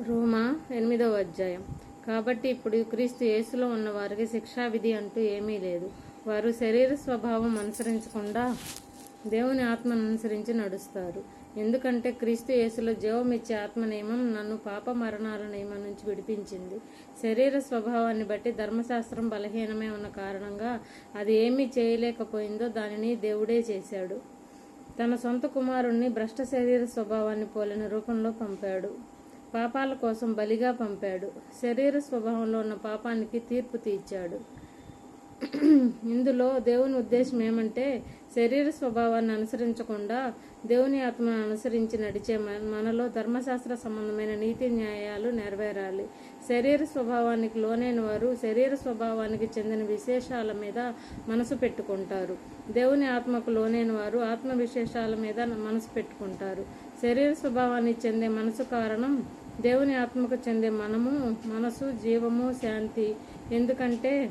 రోమా ఎనిమిదవ అధ్యాయం. కాబట్టి ఇప్పుడు క్రీస్తు యేసులో ఉన్న వారికి శిక్షా విధి అంటూ ఏమీ లేదు. వారు శరీర స్వభావం అనుసరించకుండా దేవుని ఆత్మను అనుసరించి నడుస్తారు. ఎందుకంటే క్రీస్తు యేసులో జీవం ఇచ్చే ఆత్మ నియమం నన్ను పాప మరణాల నియమం నుంచి విడిపించింది. శరీర స్వభావాన్ని బట్టి ధర్మశాస్త్రం బలహీనమే ఉన్న కారణంగా అది ఏమీ చేయలేకపోయిందో దానిని దేవుడే చేశాడు. తన సొంత కుమారుణ్ణి భ్రష్ట శరీర స్వభావాన్ని పోలిన రూపంలో పంపాడు. పాపాల కోసం బలిగా పంపాడు. శరీర స్వభావంలో ఉన్న పాపానికి తీర్పు తీర్చాడు. ఇందులో దేవుని ఉద్దేశం ఏమంటే శరీర స్వభావాన్ని అనుసరించకుండా దేవుని ఆత్మను అనుసరించి నడిచే మన- మనలో ధర్మశాస్త్ర సంబంధమైన నీతి న్యాయాలు నెరవేరాలి. శరీర స్వభావానికి లోనైన వారు శరీర స్వభావానికి చెందిన విశేషాల మీద మనసు పెట్టుకుంటారు. దేవుని ఆత్మకు లోనైన వారు ఆత్మ విశేషాల మీద మనసు పెట్టుకుంటారు. శరీర స్వభావానికి చెందే మనసు కారణం దేవుని ఆత్మకు చెందే మనము మనసు జీవము శాంతి. ఎందుకంటే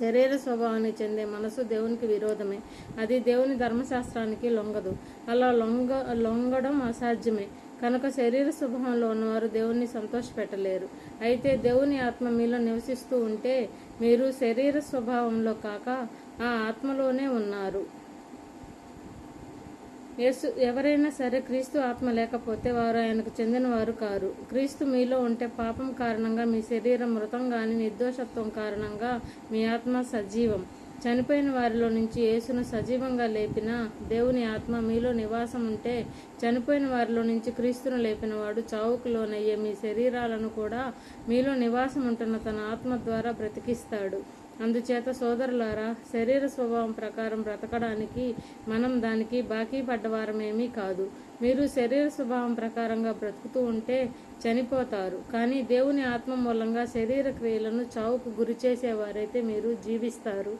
శరీర స్వభావానికి చెందే మనసు దేవునికి విరోధమే. అది దేవుని ధర్మశాస్త్రానికి లొంగదు. అలా లొంగ లొంగడం అసాధ్యమే. కనుక శరీర స్వభావంలో ఉన్నవారు దేవుణ్ణి సంతోషపెట్టలేరు. అయితే దేవుని ఆత్మ మీలో నివసిస్తూ ఉంటే మీరు శరీర స్వభావంలో కాక ఆ ఆత్మలోనే ఉన్నారు. యేసు ఎవరైనా సరే క్రీస్తు ఆత్మ లేకపోతే వారు ఆయనకు చెందిన వారు కారు. క్రీస్తు మీలో ఉంటే పాపం కారణంగా మీ శరీరం మృతం కానీ నిర్దోషత్వం కారణంగా మీ ఆత్మ సజీవం. చనిపోయిన వారిలో నుంచి యేసును సజీవంగా లేపిన దేవుని ఆత్మ మీలో నివాసం ఉంటే చనిపోయిన వారిలో నుంచి క్రీస్తును లేపిన వాడు చావుకు లోనయ్యే మీ శరీరాలను కూడా మీలో నివాసం ఉంటున్న తన ఆత్మ ద్వారా బ్రతికిస్తాడు. అందుచేత సోదరులారా శరీర స్వభావం ప్రకారం బ్రతకడానికి మనం దానికి బాకీ పడ్డవారమేమీ కాదు. మీరు శరీర స్వభావం ప్రకారంగా బ్రతుకుతూ ఉంటే చనిపోతారు. కానీ దేవుని ఆత్మ మూలంగా శరీర క్రియలను చావుకు గురి చేసేవారైతే మీరు జీవిస్తారు.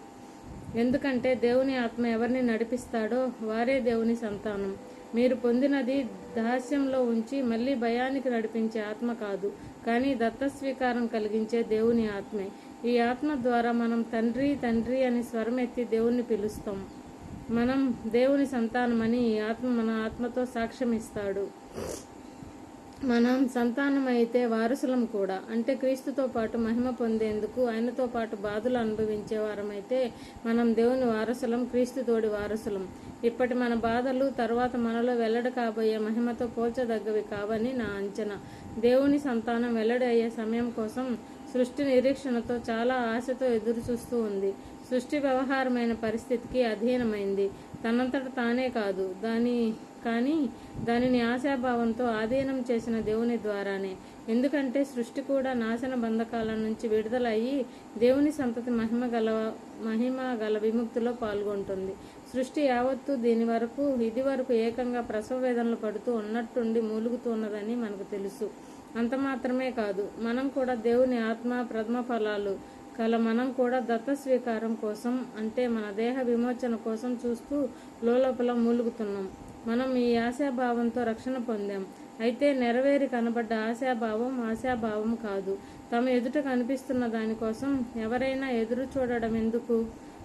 ఎందుకంటే దేవుని ఆత్మ ఎవరిని నడిపిస్తాడో వారే దేవుని సంతానం. మీరు పొందినది దాస్యంలో ఉంచి మళ్ళీ భయానికి నడిపించే ఆత్మ కాదు. కానీ దత్త స్వీకారం కలిగించే దేవుని ఆత్మే. ఈ ఆత్మ ద్వారా మనం తండ్రి తండ్రి అని స్వరం ఎత్తి దేవుణ్ణి పిలుస్తాం. మనం దేవుని సంతానమని ఈ ఆత్మ మన ఆత్మతో సాక్ష్యం ఇస్తాడు. మనం సంతానమైతే వారసులం కూడా. అంటే క్రీస్తుతో పాటు మహిమ పొందేందుకు ఆయనతో పాటు బాధలు అనుభవించే వారమైతే మనం దేవుని వారసులం క్రీస్తుతోడి వారసులం. ఇప్పటి మన బాధలు తర్వాత మనలో వెల్లడి కాబోయే మహిమతో పోల్చదగ్గవి కావని నా అంచనా. దేవుని సంతానం వెల్లడి అయ్యే సమయం కోసం సృష్టి నిరీక్షణతో చాలా ఆశతో ఎదురు చూస్తూ ఉంది. సృష్టి వ్యవహారమైన పరిస్థితికి అధీనమైంది. తనంతట తానే కాదు. దాని కానీ దానిని ఆశాభావంతో ఆధీనం చేసిన దేవుని ద్వారానే. ఎందుకంటే సృష్టి కూడా నాశన బంధకాల నుంచి విడుదలయ్యి దేవుని సంతతి మహిమ గల మహిమ గల విముక్తిలో పాల్గొంటుంది. సృష్టి యావత్తు దీని వరకు ఇది వరకు ఏకంగా ప్రసవ వేదనలు పడుతూ ఉన్నట్టుండి మూలుగుతున్నదని మనకు తెలుసు. అంత మాత్రమే కాదు మనం కూడా దేవుని ఆత్మ ప్రథమ ఫలాలు కల మనం కూడా దత్త స్వీకారం కోసం అంటే మన దేహ విమోచన కోసం చూస్తూ లోపల మూలుగుతున్నాం. మనం ఈ ఆశాభావంతో రక్షణ పొందాం. అయితే నెరవేరి కనబడ్డ ఆశాభావం ఆశాభావం కాదు. తమ ఎదుట కనిపిస్తున్న దానికోసం ఎవరైనా ఎదురు చూడడం ఎందుకు?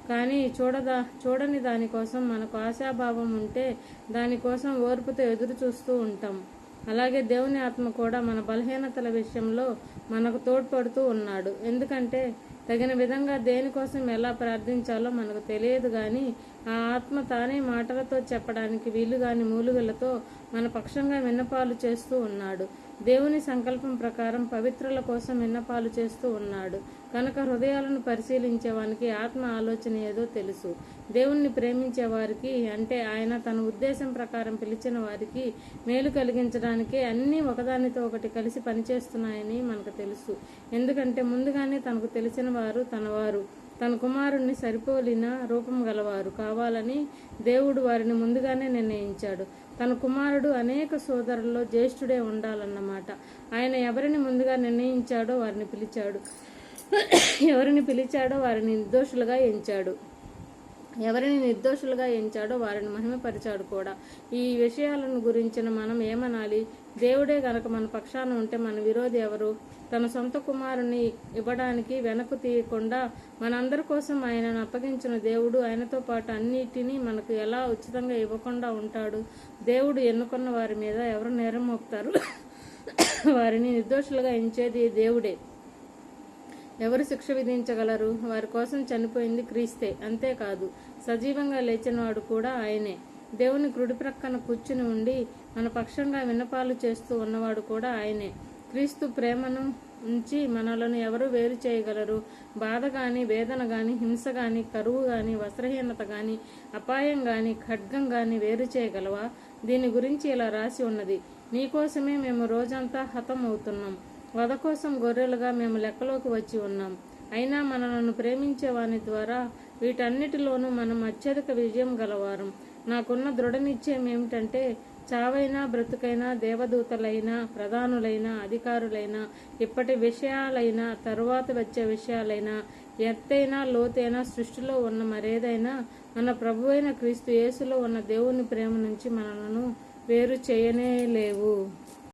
కానీ చూడదా చూడని దానికోసం మనకు ఆశాభావం ఉంటే దానికోసం ఓర్పుతో ఎదురు చూస్తూ ఉంటాం. అలాగే దేవుని ఆత్మ కూడా మన బలహీనతల విషయంలో మనకు తోడ్పడుతూ ఉన్నాడు. ఎందుకంటే తగిన విధంగా దేనికోసం ఎలా ప్రార్థించాలో మనకు తెలియదు కానీ ఆ ఆత్మ తానే మాటలతో చెప్పడానికి వీలుగాని మూలుగులతో మన పక్షంగా విన్నపాలు చేస్తూ ఉన్నాడు. దేవుని సంకల్పం ప్రకారం పవిత్రుల కోసం విన్నపాలు చేస్తూ ఉన్నాడు. కనుక హృదయాలను పరిశీలించేవానికి ఆత్మ ఆలోచన ఏదో తెలుసు. దేవుణ్ణి ప్రేమించే వారికి అంటే ఆయన తన ఉద్దేశం ప్రకారం పిలిచిన వారికి మేలు కలిగించడానికి అన్నీ ఒకదానితో ఒకటి కలిసి పనిచేస్తున్నాయని మనకు తెలుసు. ఎందుకంటే ముందుగానే తనకు తెలిసిన వారు తనవారు. తన కుమారుణ్ణి సరిపోలిన రూపం గలవారు కావాలని దేవుడు వారిని ముందుగానే నిర్ణయించాడు. తన కుమారుడు అనేక సోదరుల్లో జ్యేష్ఠుడే ఉండాలన్నమాట. ఆయన ఎవరిని ముందుగా నిర్ణయించాడో వారిని పిలిచాడు. ఎవరిని పిలిచాడో వారిని నిర్దోషులుగా ఎంచాడు. ఎవరిని నిర్దోషులుగా ఎంచాడో వారిని మహిమపరిచాడు కూడా. ఈ విషయాలను గురించిన మనం ఏమనాలి? దేవుడే గనక మన పక్షాన ఉంటే మన విరోధి ఎవరు? తన సొంత కుమారుని ఇవ్వడానికి వెనక్కు తీయకుండా మనందరి కోసం ఆయనను అప్పగించిన దేవుడు ఆయనతో పాటు అన్నిటినీ మనకు ఎలా ఉచితంగా ఇవ్వకుండా ఉంటాడు? దేవుడు ఎన్నుకున్న వారి మీద ఎవరు నేరం మోపుతారు? వారిని నిర్దోషులుగా ఎంచేది దేవుడే. ఎవరు శిక్ష విధించగలరు? వారి కోసం చనిపోయింది క్రీస్తే. అంతేకాదు సజీవంగా లేచినవాడు కూడా ఆయనే. దేవుని కుడి ప్రక్కన కూర్చుని ఉండి మన పక్షంగా విన్నపాలు చేస్తూ ఉన్నవాడు కూడా ఆయనే. క్రీస్తు ప్రేమను ఉంచి మనలను ఎవరు వేరు చేయగలరు? బాధ కానీ వేదన కానీ హింస కానీ కరువు కానీ వస్త్రహీనత కానీ అపాయం కానీ ఖడ్గం కానీ వేరు చేయగలవా? దీని గురించి ఇలా రాసి ఉన్నది నీకోసమే మేము రోజంతా హతం అవుతున్నాం వధ కోసం గొర్రెలుగా మేము లెక్కలోకి వచ్చి ఉన్నాం. అయినా మనలను ప్రేమించే వాని ద్వారా వీటన్నిటిలోనూ మనం అత్యధిక విజయం గలవారం. నాకున్న దృఢ నిశ్చయం ఏమిటంటే చావైనా బ్రతుకైనా దేవదూతలైనా ప్రధానులైన అధికారులైనా ఇప్పటి విషయాలైనా తరువాత వచ్చే విషయాలైనా ఎత్తైనా లోతైనా సృష్టిలో ఉన్న మరేదైనా మన ప్రభువైన క్రీస్తు యేసులో ఉన్న దేవుని ప్రేమ నుంచి మనలను వేరు చేయనే లేవు.